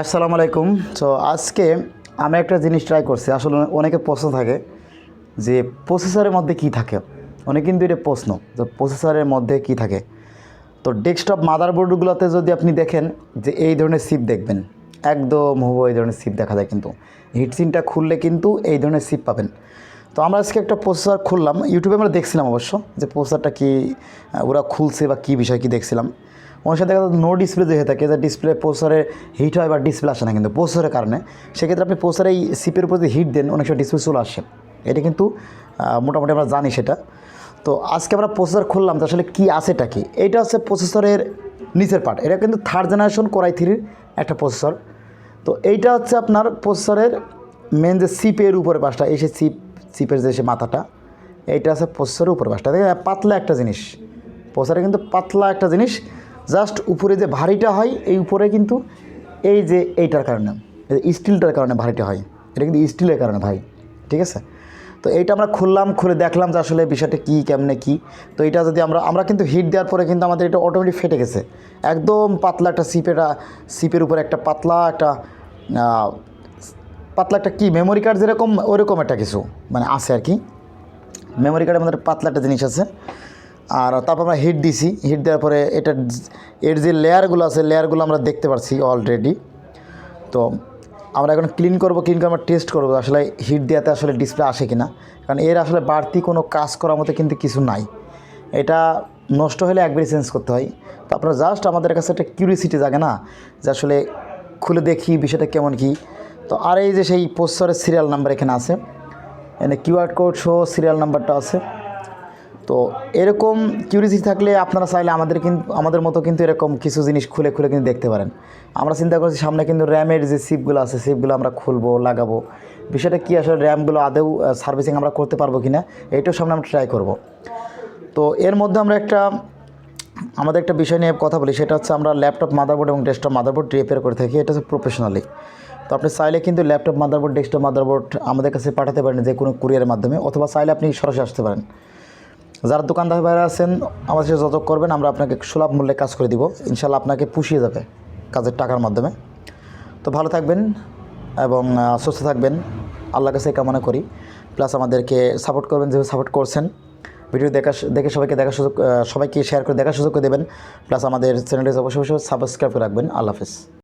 আসসালামু আলাইকুম। তো আজকে আমি একটা জিনিস ট্রাই করছি। আসলে অনেকে প্রশ্ন থাকে যে প্রসেসরের মধ্যে কি থাকে? অনেক কিন্তু এটা প্রশ্ন যে প্রসেসরের মধ্যে কি থাকে? তো ডেস্কটপ মাদারবোর্ডগুলোতে যদি আপনি দেখেন যে এই ধরনের সিপ দেখবেন, একদম হুবহু এই ধরনের সিপ দেখা যায় কিন্তু। হিটসিনটা খুললে কিন্তু এই ধরনের সিপ পাবেন। তো আমরা আজকে একটা প্রসেসর খুললাম। ইউটিউবে আমরা দেখছিলাম অবশ্য যে প্রসেসরটা কি ওরা খুলছে বা কী বিষয় কি দেখছিলাম। ওনার সাথে দেখা নো ডিসপ্লে যে হয়ে থাকে, যে ডিসপ্লে প্রসেসরে হিট হয় বা ডিসপ্লে আসে না কিন্তু প্রসেসরের কারণে। সেক্ষেত্রে আপনি প্রসেসরে এই সিপের উপর যে হিট দেন, অনেক সময় ডিসপ্লে চলে আসে। এটা কিন্তু মোটামুটি আমরা জানি সেটা। তো আজকে আমরা প্রসেসর খুললাম তো আসলে কী আছেটা কি? এটা হচ্ছে প্রসেসরের নিচের পার্ট এটা কিন্তু থার্ড জেনারেশন কোরাই থ্রির একটা প্রসেসর তো এইটা হচ্ছে আপনার প্রসেসরের মেন যে সিপের উপরে পাশটা, এই সে সিপ সিপের যে মাথাটা, এইটা আছে প্রসেসরের উপরে পাশটা দেখে পাতলা একটা জিনিস। প্রসেসরে কিন্তু পাতলা একটা জিনিস। জাস্ট উপরে যে ভারীটা হয়, এই উপরে কিন্তু এই যে এইটার কারণে স্টিলটার কারণে ভারীটা হয়। এটা কিন্তু স্টিলের কারণে ভাই ঠিক আছে? তো এইটা আমরা খুললাম, খুলে দেখলাম যে আসলে বিষয়টা কী, কেমনে কী। তো এটা যদি আমরা আমরা কিন্তু হিট দেওয়ার পরে কিন্তু আমাদের এটা অটোমেটিক ফেটে গেছে। একদম পাতলা একটা সিপেটা সিপের উপরে একটা পাতলা একটা পাতলা একটা কি? মেমোরি কার্ড যেরকম, ওরকম একটা কিছু মানে আছে আর কি। মেমোরি কার্ডের মধ্যে পাতলা একটা জিনিস আছে। আর তারপর আমরা হিট দিছি। হিট দেওয়ার পরে এটা এর যে লেয়ারগুলো আছে লেয়ারগুলো আমরা দেখতে পাচ্ছি অলরেডি তো আমরা এখন ক্লিন করব ক্লিন করে আমরা টেস্ট করব, আসলে হিট দেওয়াতে আসলে ডিসপ্লে আসে কিনা। কারণ এর আসলে বাড়তি কোনো কাজ করার মতো কিন্তু কিছু নাই। এটা নষ্ট হলে একবারই চেঞ্জ করতে হয়। তো আপনারা জাস্ট আমাদের কাছে একটা কিউরিয়াসিটি জাগে না? যে আসলে খুলে দেখি বিষয়টা কেমন কি। তো আর এই যে সেই পোস্টারের সিরিয়াল নাম্বার এখানে আছে। এখানে কিউআর কোড সহ সিরিয়াল নাম্বারটা আছে। তো এরকম কিউরিয়াসিটি থাকলে আপনারা চাইলে আমাদের কিন্তু আমাদের মতো কিন্তু এরকম কিছু জিনিস খুলে খুলে কিন্তু দেখতে পারেন। আমরা চিন্তা করছি সামনে কিন্তু র্যামের যে সিপগুলো আছে সিপগুলো আমরা খুলবো, লাগাবো। বিষয়টা কি, আসলে র্যামগুলো আদেও সার্ভিসিং আমরা করতে পারব কি না এইটাও সামনে আমরা ট্রাই করব। তো এর মধ্যে আমরা একটা আমাদের একটা বিষয় নিয়ে কথা বলি, সেটা হচ্ছে আমরা ল্যাপটপ মাদারবোর্ড এবং ডেস্কটপ মাদারবোর্ড রিপেয়ার করে থাকি, এটা হচ্ছে প্রফেশনালি তো আপনি চাইলে কিন্তু ল্যাপটপ মাদারবোর্ড ডেস্কটপ মাদারবোর্ড আমাদের কাছে পাঠাতে পারেন যে কোনো কুরিয়ারের মাধ্যমে, অথবা চাইলে আপনি সরাসরি আসতে পারেন। যারা দোকানদার ভাইরা আছেন, আমাদের সাথে যত করবেন, আমরা আপনাকে সুলভ মূল্যে কাজ করে দিব। ইনশাল্লাহ আপনাকে পুষিয়ে যাবে কাজের টাকার মাধ্যমে। তো ভালো থাকবেন এবং সুস্থ থাকবেন। আল্লাহর কাছে কামনা করি। প্লাস আমাদেরকে সাপোর্ট করবেন, যেভাবে সাপোর্ট করছেন। ভিডিও দেখা দেখে সবাইকে দেখার সুযোগ সবাইকে শেয়ার করে দেখার সুযোগ করে দেবেন। প্লাস আমাদের চ্যানেলটি অবশ্যই অবশ্যই সাবস্ক্রাইব করে রাখবেন। আল্লাহ হাফেজ।